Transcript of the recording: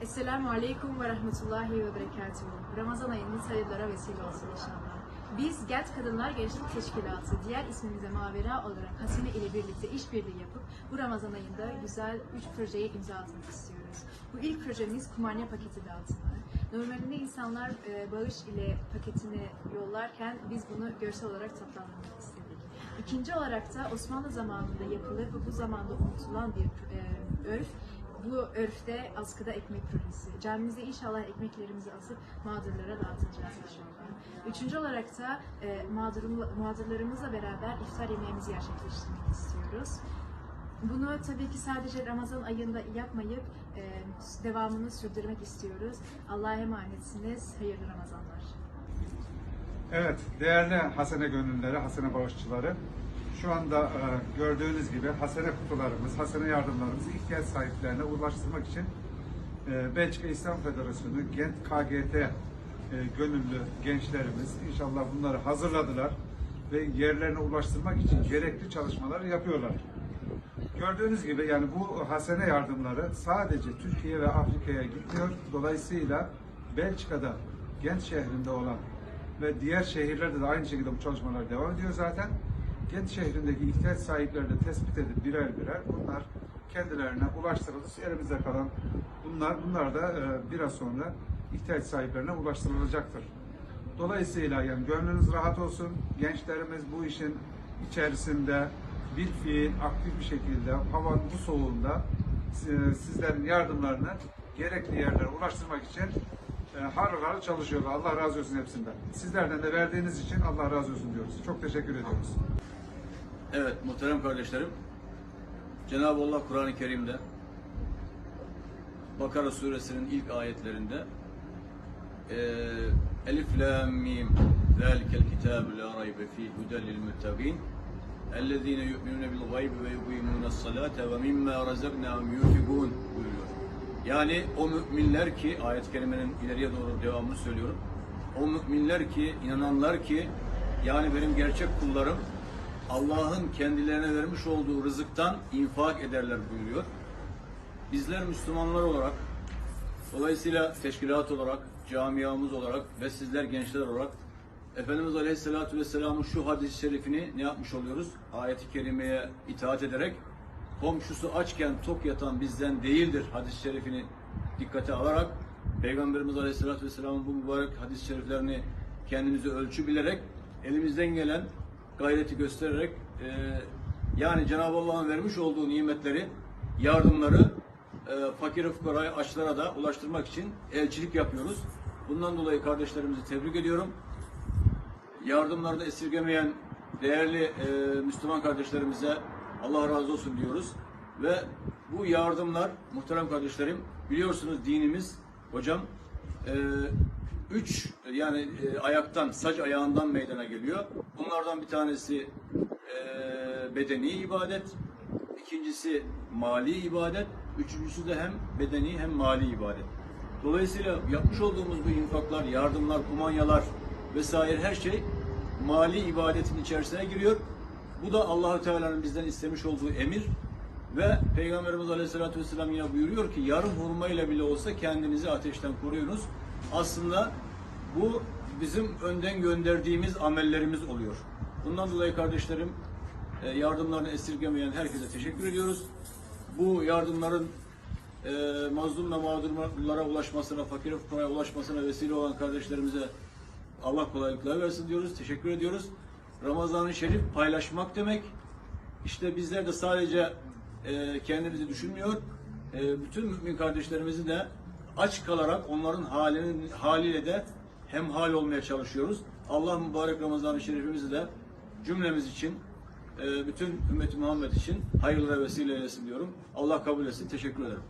Esselamu Aleyküm ve Rahmetullahi ve Berekatuhu. Ramazan ayının sayılara vesile olsun inşallah. Biz Gent Kadınlar Gençlik Teşkilatı, diğer ismimize Mavera olarak Hasine ile birlikte işbirliği yapıp bu Ramazan ayında güzel 3 projeye imza atmak istiyoruz. Bu ilk projemiz kumanya paketi dağıtımı. Normalde insanlar e, bağış ile paketini yollarken biz bunu görsel olarak tatlandırmak istedik. İkinci olarak da Osmanlı zamanında yapılır ve bu zamanda unutulan bir e, örf. Bu örfte askıda ekmek projesi. Camimizde inşallah ekmeklerimizi asıp mağdurlara dağıtacağız inşallah. Üçüncü olarak da e, mağdurum, mağdurlarımızla beraber iftar yemeğimizi gerçekleştirmek istiyoruz. Bunu tabii ki sadece Ramazan ayında yapmayıp e, devamını sürdürmek istiyoruz. Allah'a emanetsiniz. Hayırlı Ramazanlar. Evet, değerli Hasene gönüllüleri, Hasene bağışçıları. Şu anda e, gördüğünüz gibi Hasene kutularımız, Hasene yardımlarımızı ihtiyaç sahiplerine ulaştırmak için e, Belçika İslam Federasyonu, Gent KGT e, gönüllü gençlerimiz inşallah bunları hazırladılar ve yerlerine ulaştırmak için gerekli çalışmaları yapıyorlar. Gördüğünüz gibi yani bu hasene yardımları sadece Türkiye ve Afrika'ya gitmiyor. Dolayısıyla Belçika'da, Gent şehrinde olan ve diğer şehirlerde de aynı şekilde bu çalışmalar devam ediyor zaten. Gent şehrindeki ihtiyaç sahipleri de tespit edip birer birer bunlar kendilerine ulaştırılır. Elimizde kalan bunlar, bunlar da e, biraz sonra ihtiyaç sahiplerine ulaştırılacaktır. Dolayısıyla yani gönlünüz rahat olsun. Gençlerimiz bu işin içerisinde bir fiil aktif bir şekilde havanın bu soğuğunda e, sizlerin yardımlarını gerekli yerlere ulaştırmak için e, harıl harıl çalışıyorlar. Allah razı olsun hepsinden. Sizlerden de verdiğiniz için Allah razı olsun diyoruz. Çok teşekkür ediyoruz. Evet muhterem kardeşlerim. Cenab-ı Allah Kur'an-ı Kerim'de Bakara suresinin ilk ayetlerinde eee Elif Lam Mim Zalikel kitabu la raybe fihi huden lil muttaqin ellezine yu'minune bil gaybi ve yuqimune's salate ve mimma razaknahum yunfikun buyuruyor. Yani o müminler ki ayet-i kerimenin ileriye doğru devamını söylüyorum. O müminler ki inananlar ki yani benim gerçek kullarım Allah'ın kendilerine vermiş olduğu rızıktan infak ederler buyuruyor. Bizler Müslümanlar olarak, dolayısıyla teşkilat olarak, camiamız olarak ve sizler gençler olarak Efendimiz Aleyhisselatü Vesselam'ın şu hadis-i şerifini ne yapmış oluyoruz? Ayet-i kerimeye itaat ederek komşusu açken tok yatan bizden değildir hadis-i şerifini dikkate alarak Peygamberimiz Aleyhisselatü Vesselam'ın bu mübarek hadis-i şeriflerini kendimize ölçü bilerek elimizden gelen gayreti göstererek e, yani Cenab-ı Allah'ın vermiş olduğu nimetleri, yardımları e, fakir fukaraya, açlara da ulaştırmak için elçilik yapıyoruz. Bundan dolayı kardeşlerimizi tebrik ediyorum. Yardımlarda esirgemeyen değerli e, Müslüman kardeşlerimize Allah razı olsun diyoruz. Ve bu yardımlar muhterem kardeşlerim biliyorsunuz dinimiz hocam e, üç yani e, ayaktan saç ayağından meydana geliyor. Bunlardan bir tanesi e, bedeni ibadet, ikincisi mali ibadet, üçüncüsü de hem bedeni hem mali ibadet. Dolayısıyla yapmış olduğumuz bu infaklar, yardımlar, kumanyalar vesaire her şey mali ibadetin içerisine giriyor. Bu da Allahü Teala'nın bizden istemiş olduğu emir ve Peygamberimiz Aleyhisselatü Vesselam yine buyuruyor ki yarım hurma ile bile olsa kendinizi ateşten koruyunuz. Aslında bu bizim önden gönderdiğimiz amellerimiz oluyor. Bundan dolayı kardeşlerim e, yardımlarını esirgemeyen herkese teşekkür ediyoruz. Bu yardımların e, mazlum ve mağdurlara ulaşmasına, fakir fukaraya ulaşmasına vesile olan kardeşlerimize Allah kolaylıklar versin diyoruz. Teşekkür ediyoruz. Ramazan-ı Şerif paylaşmak demek. İşte bizler de sadece e, kendimizi düşünmüyor, e, bütün mümin kardeşlerimizi de aç kalarak onların halinin haliyle de hemhal olmaya çalışıyoruz. Allah mübarek Ramazan-ı Şerifimizi de cümlemiz için, e, bütün ümmeti Muhammed için hayırlara vesile eylesin diyorum. Allah kabul etsin. Teşekkür ederim.